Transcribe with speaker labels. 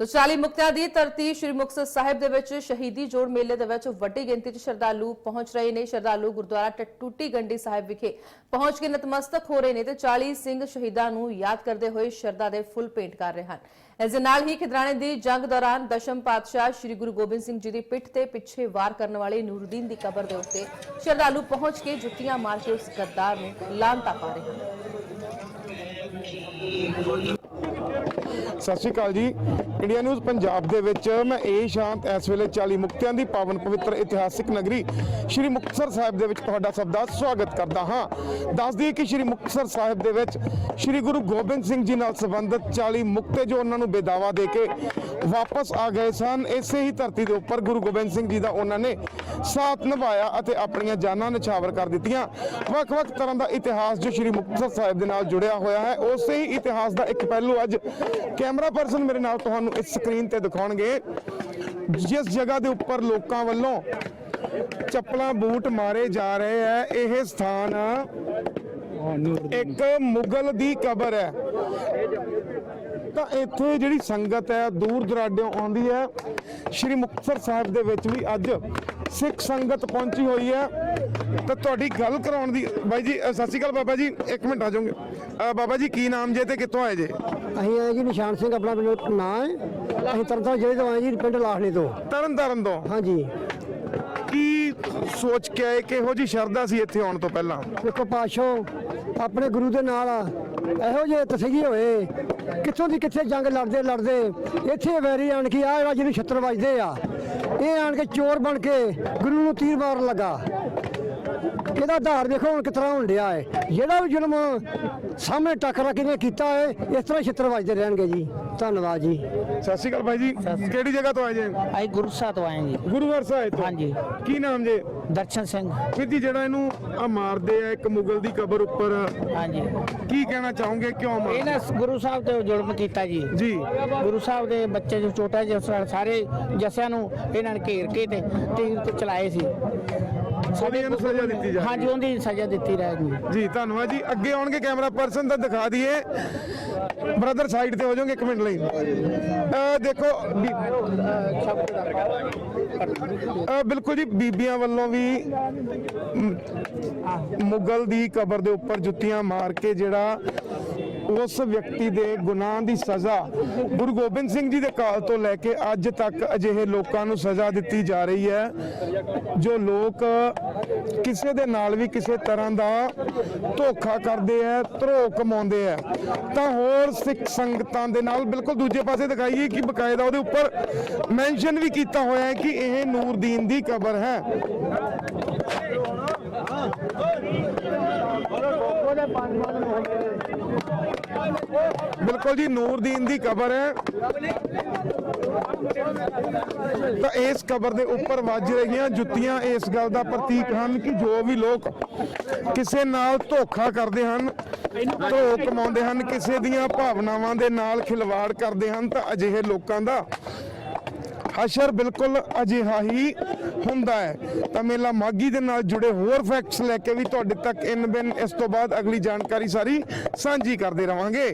Speaker 1: ਤੋ 40 ਮੁਕਤਿਆਂ ਦੀ ਧਰਤੀ ਸ੍ਰੀ ਮੁਕਤਸਰ ਸਾਹਿਬ ਦੇ ਵਿੱਚ ਸ਼ਹੀਦੀ ਜੋੜ ਮੇਲੇ ਦੇ ਵਿੱਚ ਵੱਡੀ ਗਿਣਤੀ 'ਚ ਸ਼ਰਧਾਲੂ ਪਹੁੰਚ ਰਹੇ ਨੇ। ਸ਼ਰਧਾਲੂ ਗੁਰਦੁਆਰਾ ਟ- ਗੰਡੀ ਸਾਹਿਬ ਵਿਖੇ ਪਹੁੰਚ ਕੇ ਨਤਮਸਤਕ ਹੋ ਰਹੇ ਨੇ ਤੇ 40 ਸਿੰਘ ਸ਼ਹੀਦਾਂ ਨੂੰ ਯਾਦ ਕਰਦੇ ਹੋਏ ਸ਼ਰਧਾ ਦੇ ਫੁੱਲ ਭੇਂਟ ਕਰ ਰਹੇ ਹਨ। ਇਸ ਦੇ ਨਾਲ ਹੀ ਖਿਦਰਾਣੇ ਦੀ ਜੰਗ ਦੌਰਾਨ ਦਸ਼ਮ ਪਾਤਸ਼ਾਹ ਸ੍ਰੀ ਗੁਰੂ ਗੋਬਿੰਦ ਸਿੰਘ ਜੀ ਦੀ ਪਿੱਠ ਤੇ ਪਿੱਛੇ ਵਾਰ ਕਰਨ ਵਾਲੇ ਨੂਰਦੀਨ ਦੀ ਕਬਰ ਦੇ ਉੱਤੇ ਸ਼ਰਧਾਲੂ ਪਹੁੰਚ ਕੇ ਜੁੱਤੀਆਂ ਮਾਰ ਕੇ ਉਸ ਗੱਦਾਰ ਨੂੰ ਲਾਂਤਾ ਪਾ ਰਹੇ ਹਨ।
Speaker 2: ਸਤਿ ਸ਼੍ਰੀ ਅਕਾਲ ਜੀ। ਇੰਡੀਆ ਨਿਊਜ਼ ਪੰਜਾਬ ਦੇ ਵਿੱਚ ਮੈਂ ਇਹ ਸ਼ਾਂਤ ਇਸ ਵੇਲੇ 40 ਮੁਕਤਿਆਂ ਦੀ ਪਾਵਨ ਪਵਿੱਤਰ ਇਤਿਹਾਸਿਕ ਨਗਰੀ ਸ਼੍ਰੀ ਮੁਕਤਸਰ ਸਾਹਿਬ ਦੇ ਵਿੱਚ ਤੁਹਾਡਾ ਸਭ ਦਾ ਸਵਾਗਤ ਕਰਦਾ ਹਾਂ। ਦੱਸ ਦਈਏ ਕਿ ਸ਼੍ਰੀ ਮੁਕਤਸਰ ਸਾਹਿਬ ਦੇ ਵਿੱਚ ਸ਼੍ਰੀ ਗੁਰੂ ਗੋਬਿੰਦ ਸਿੰਘ ਜੀ ਨਾਲ ਸੰਬੰਧਿਤ 40 ਮੁਕਤੇ ਜੋ ਉਹਨਾਂ ਨੂੰ ਬੇਦਾਵਾ ਦੇ ਕੇ ਵਾਪਸ ਆ ਗਏ ਸਨ, ਇਸੇ ਹੀ ਧਰਤੀ ਦੇ ਉੱਪਰ ਗੁਰੂ ਗੋਬਿੰਦ ਸਿੰਘ ਜੀ ਦਾ ਉਹਨਾਂ ਨੇ ਸਾਥ ਨਿਭਾਇਆ ਅਤੇ ਆਪਣੀਆਂ ਜਾਨਾਂ ਨਿਛਾਵਰ ਕਰ ਦਿੱਤੀਆਂ। ਵੱਖ-ਵੱਖ ਤਰ੍ਹਾਂ ਦਾ ਇਤਿਹਾਸ ਜੋ ਸ਼੍ਰੀ ਮੁਕਤਸਰ ਸਾਹਿਬ ਦੇ ਨਾਲ ਜੁੜਿਆ ਹੋਇਆ ਹੈ, ਉਸੇ ਹੀ ਇਤਿਹਾਸ ਦਾ ਇੱਕ ਪਹਿਲੂ ਅੱਜ ਕੈਮਰਾ ਪਰਸਨ ਮੇਰੇ ਨਾਲ ਤੁਹਾਨੂੰ ਇਸ ਸਕਰੀਨ ਤੇ ਦਿਖਾਉਣਗੇ। ਜਿਸ ਜਗ੍ਹਾ ਦੇ ਉੱਪਰ ਲੋਕਾਂ ਵੱਲੋਂ ਚੱਪਲਾਂ ਬੂਟ ਮਾਰੇ ਜਾ ਰਹੇ ਹੈ ਇਹ ਸਥਾਨ ਇੱਕ ਮੁਗਲ ਦੀ ਕਬਰ ਹੈ। ਤਾਂ ਇੱਥੇ ਜਿਹੜੀ ਸੰਗਤ ਹੈ ਦੂਰ ਦਰਾਡਿਓਂ ਆਉਂਦੀ ਹੈ। ਸ਼੍ਰੀ ਮੁਕਤਸਰ ਸਾਹਿਬ ਦੇ ਵਿੱਚ ਵੀ ਅੱਜ ਸਿੱਖ ਸੰਗਤ ਪਹੁੰਚੀ ਹੋਈ ਹੈ। ਤਾਂ ਤੁਹਾਡੀ ਗੱਲ ਕਰਾਉਣ ਦੀ ਬਾਈ ਜੀ ਅ, ਸਤਿ ਸ਼੍ਰੀ ਅਕਾਲ ਬਾਬਾ ਜੀ ਇੱਕ ਮਿੰਟ ਆ ਜਾਓਗੇ। ਅ, ਬਾਬਾ ਜੀ ਕੀ ਨਾਮ ਜੇ ਤੇ ਕਿੱਥੋਂ ਆਏ ਜੇ?
Speaker 3: ਅਸੀਂ ਆਏ ਜੀ ਨਿਸ਼ਾਨ ਸਿੰਘ ਆਪਣਾ ਪਿੰਡ ਨਾਂ ਹੈ। ਅਸੀਂ ਤਰਨਤਾਰਨ ਜ਼ਿਲ੍ਹੇ ਤੋਂ ਆਏ ਜੀ ਪਿੰਡ ਲਾਖਣੇ ਤੋਂ।
Speaker 2: ਤਰਨ ਤਾਰਨ ਤੋਂ?
Speaker 3: ਹਾਂਜੀ।
Speaker 2: ਸੋਚ ਕੇ ਆਏ ਕਿਹੋ ਜੀ ਸ਼ਰਧਾ ਸੀ ਇੱਥੇ ਆਉਣ ਤੋਂ ਪਹਿਲਾਂ?
Speaker 3: ਦੇਖੋ ਪਾਸ਼ੋ, ਆਪਣੇ ਗੁਰੂ ਦੇ ਨਾਲ ਇਹੋ ਜਿਹੇ ਤਸਗੀ ਹੋਏ। ਕਿੱਥੋਂ ਦੀ ਕਿੱਥੇ ਜੰਗ ਲੜਦੇ ਲੜਦੇ, ਇੱਥੇ ਵੈਰੀ ਆਣ ਕੇ ਆ ਜਿਹੜਾ ਜਿਹਨੂੰ ਛੱਤਰ ਵੱਜਦੇ ਆ, ਇਹ ਆਣ ਕੇ ਚੋਰ ਬਣ ਕੇ ਗੁਰੂ ਨੂੰ ਤੀਰ ਮਾਰਨ ਲੱਗਾ। ਇਹਦਾ ਆਧਾਰ ਦੇਖੋ ਹੁਣ ਕਿਤਨਾ ਹੋਣ ਡਿਆ ਹੈ ਜਿਹੜਾ ਵੀ ਜ਼ੁਲਮ ਸਾਹਮਣੇ ਟੱਕਰਾ ਕਿਨੇ ਕੀਤਾ ਹੈ। ਇਸ ਤਰ੍ਹਾਂ ਛਿੱਤਰ ਵੱਜਦੇ ਰਹਿਣਗੇ ਜੀ। ਧੰਨਵਾਦ ਜੀ।
Speaker 2: ਸਤਿ ਸ਼੍ਰੀ ਅਕਾਲ ਬਾਈ ਜੀ। ਕਿਹੜੀ ਜਗ੍ਹਾ ਤੋਂ ਆਏ ਜੇ?
Speaker 4: ਅਸੀਂ ਗੁਰਸਾ ਤੋਂ ਆਏ ਜੀ।
Speaker 2: ਗੁਰੂਵਾਰ ਸਾਹਿਬ ਤੋਂ?
Speaker 4: ਹਾਂਜੀ।
Speaker 2: ਕੀ ਨਾਮ ਜੇ?
Speaker 4: ਦਰਸ਼ਨ ਸਿੰਘ।
Speaker 2: ਜੀ ਜਿਹੜਾ ਇਹਨੂੰ ਆ ਮਾਰਦੇ ਆ ਇੱਕ ਮੁਗਲ ਦੀ ਕਬਰ ਉੱਪਰ।
Speaker 4: ਹਾਂਜੀ।
Speaker 2: ਕੀ ਕਹਿਣਾ ਚਾਹੋਗੇ ਕਿਉਂ ਮਾਰਦੇ?
Speaker 4: ਇਹਨਾਂ ਗੁਰੂ ਸਾਹਿਬ ਤੇ ਜ਼ੁਲਮ ਕੀਤਾ ਜੀ।
Speaker 2: ਜੀ।
Speaker 4: ਗੁਰੂ ਸਾਹਿਬ ਦੇ ਬੱਚੇ ਜੋ ਛੋਟਾ ਜਿਹਾ ਸਾਰੇ ਜੱਸਿਆਂ ਨੂੰ ਇਹਨਾਂ ਨੇ ਘੇਰ ਕੇ ਤੇ ਤੀਰ ਤੇ ਚਲਾਏ ਸੀ।
Speaker 2: ਉਹਦੀ ਇਹਨੂੰ ਸਜ਼ਾ ਦਿੱਤੀ ਜਾ
Speaker 4: ਹਾਂਜੀ ਉਹਦੀ ਸਜ਼ਾ ਦਿੱਤੀ ਰਹਿ ਗਈ
Speaker 2: ਜੀ ਧੰਨਵਾਦ ਜੀ। ਅੱਗੇ ਆਉਣਗੇ ਕੈਮਰਾ ਪਰਸਨ ਤਾਂ ਦਿਖਾ ਦਈਏ। ਬ੍ਰਦਰ ਸਾਈਡ ਤੇ ਹੋ ਜਾਓਗੇ ਇੱਕ ਮਿੰਟ ਲਈ। ਅਹ ਦੇਖੋ ਬੀ- ਅਹ ਬਿਲਕੁਲ ਜੀ ਬੀਬੀਆਂ ਵੱਲੋਂ ਵੀ ਮ, ਮੁਗਲ ਦੀ ਕਬਰ ਦੇ ਉੱਪਰ ਜੁੱਤੀਆਂ ਮਾਰ ਕੇ ਜਿਹੜਾ ਉਸ ਵਿਅਕਤੀ ਦੇ ਗੁਨਾਹ ਦੀ ਸਜ਼ਾ ਗੁਰੂ ਗੋਬਿੰਦ ਸਿੰਘ ਜੀ ਦੇ ਕਾਲ ਤੋਂ ਲੈ ਕੇ ਅੱਜ ਤੱਕ ਅਜਿਹੇ ਲੋਕਾਂ ਨੂੰ ਸਜ਼ਾ ਦਿੱਤੀ ਜਾ ਰਹੀ ਹੈ, ਜੋ ਲੋਕ ਕਿਸੇ ਦੇ ਨਾਲ ਵੀ ਕਿਸੇ ਤਰ੍ਹਾਂ ਦਾ ਧੋਖਾ ਕਰਦੇ ਆ ਧਰੋ ਕਮਾਉਂਦੇ ਆ। ਤਾਂ ਹੋਰ ਸਿੱਖ ਸੰਗਤਾਂ ਦੇ ਨਾਲ ਬਿਲਕੁਲ ਦੂਜੇ ਪਾਸੇ ਦਿਖਾਈਏ ਕਿ ਬਕਾਇਦਾ ਉਹਦੇ ਉੱਪਰ ਮੈਂਸ਼ਨ ਵੀ ਕੀਤਾ ਹੋਇਆ ਹੈ ਕਿ ਇਹ ਨੂਰਦੀਨ ਦੀ ਕਬਰ ਹੈ। ਬਿਲਕੁਲ ਜੀ, ਨੂਰਦੀਨ ਦੀ ਕਬਰ ਹੈ। ਤਾਂ ਇਸ ਕਬਰ ਦੇ ਉੱਪਰ ਵੱਜ ਰਹੀਆਂ ਜੁੱਤੀਆਂ ਇਸ ਗੱਲ ਦਾ ਪ੍ਰਤੀਕ ਹਨ ਕਿ ਜੋ ਵੀ ਲੋਕ ਕਿਸੇ ਨਾਲ ਧੋਖਾ ਕਰਦੇ ਹਨ ਧੋ ਕਮਾਉਂਦੇ ਹਨ, ਕਿਸੇ ਦੀਆਂ ਭਾਵਨਾਵਾਂ ਦੇ ਨਾਲ ਖਿਲਵਾੜ ਕਰਦੇ ਹਨ, ਤਾਂ ਅਜਿਹੇ ਲੋਕਾਂ ਦਾ ਹਸ਼ਰ ਬਿਲਕੁਲ ਅਜਿਹਾ ਹੀ ਹੁੰਦਾ ਹੈ। ਤਾਂ ਮੇਲਾ ਮਾਗੀ ਦੇ ਨਾਲ ਜੁੜੇ ਹੋਰ ਫੈਕਟਸ ਲੈ ਕੇ ਵੀ ਤੁਹਾਡੇ ਤੱਕ ਇਨ ਬਿਨ ਇਸ ਤੋਂ ਬਾਅਦ ਅਗਲੀ ਜਾਣਕਾਰੀ ਸਾਰੀ ਸਾਂਝੀ ਕਰਦੇ ਰਵਾਂਗੇ।